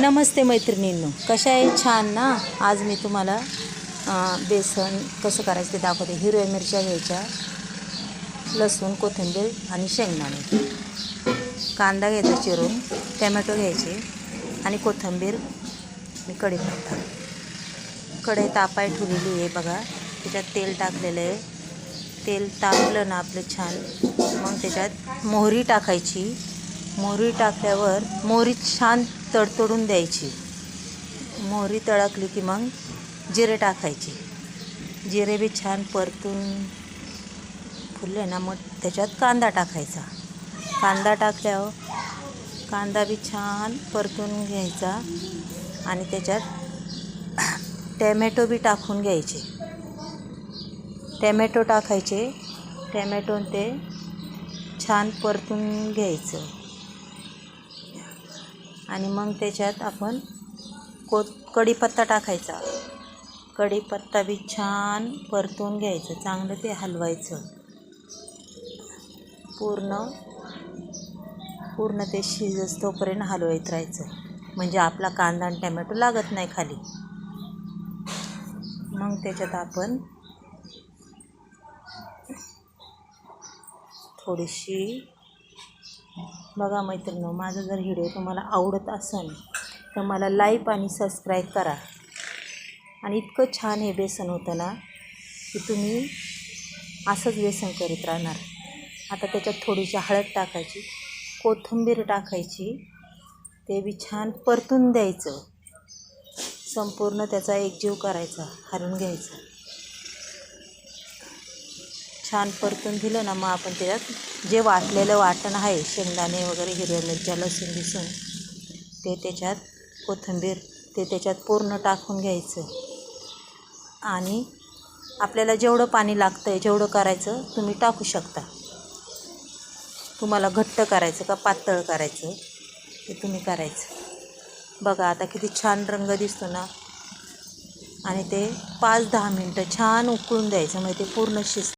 नमस्ते मैत्रिणींनो. कशा आहे? छान ना? आज मी तुम्हाला बेसन कसं करायचं ते दाखवते. हिरव्या मिरच्या घ्यायच्या लसूण कोथिंबीर आणि शेंगदाणे. कांदा घ्यायचा चिरून टॅमॅटो घ्यायचे आणि कोथिंबीर आणि कढीपत्ता. कढई तापाय ठेवलेली आहे बघा. त्याच्यात तेल टाकलेलं आहे. तेल तापलं ना आपलं छान. मग त्याच्यात मोहरी टाकायची. मोहरी टाकल्यावर मोहरी छान तडतडून द्यायची. मोहरी तळकली की मग जिरे टाकायचे. जिरे बी छान परतून फुलले ना मग त्याच्यात कांदा टाकायचा. कांदा टाकल्यावर कांदा बी छान परतून घ्यायचा आणि त्याच्यात टॅमॅटो बी टाकून घ्यायचे. टॅमॅटो टाकायचे. टॅमॅटो ते छान परतून घ्यायचं. आणि मग त्याच्यात आपण को कढीपत्ता टाकायचा. कढीपत्ता बी छान परतून घ्यायचं चांगलं ते हलवायचं. पूर्ण पूर्ण ते शिजस तोपर्यंत हलवत राहायचं. म्हणजे आपला कांदा आणि टमॅटो लागत नाही खाली. मग त्याच्यात आपण थोडीशी बघा मैत्रिणी माझा जर व्हिडिओ तुम्हाला आवडत असेल तर मला लाईक आणि सबस्क्राईब करा. आणि इतकं छान हे बेसन होतं ना की तुम्ही असंच बेसन करीत राहणार. आता त्याच्यात थोडीशी हळद टाकायची कोथिंबीर टाकायची ते बी छान परतून द्यायचं. संपूर्ण त्याचा एकजीव करायचा हरून घ्यायचा. छान परतून दिलं ना मग आपण त्याच्यात जे वाटलेलं वाटण आहे शेंगदाणे वगैरे हिरव्या मिरच्या लसूण बिसून ते त्याच्यात कोथिंबीर ते त्याच्यात पूर्ण टाकून घ्यायचं. आणि आपल्याला जेवढं पाणी लागतं आहे जेवढं करायचं तुम्ही टाकू शकता. तुम्हाला घट्ट करायचं का पातळ करायचं ते तुम्ही करायचं. बघा आता किती छान रंग दिसतो ना. आणि ते पाच दहा मिनटं छान उकळून द्यायचं म्हणजे ते पूर्ण शिज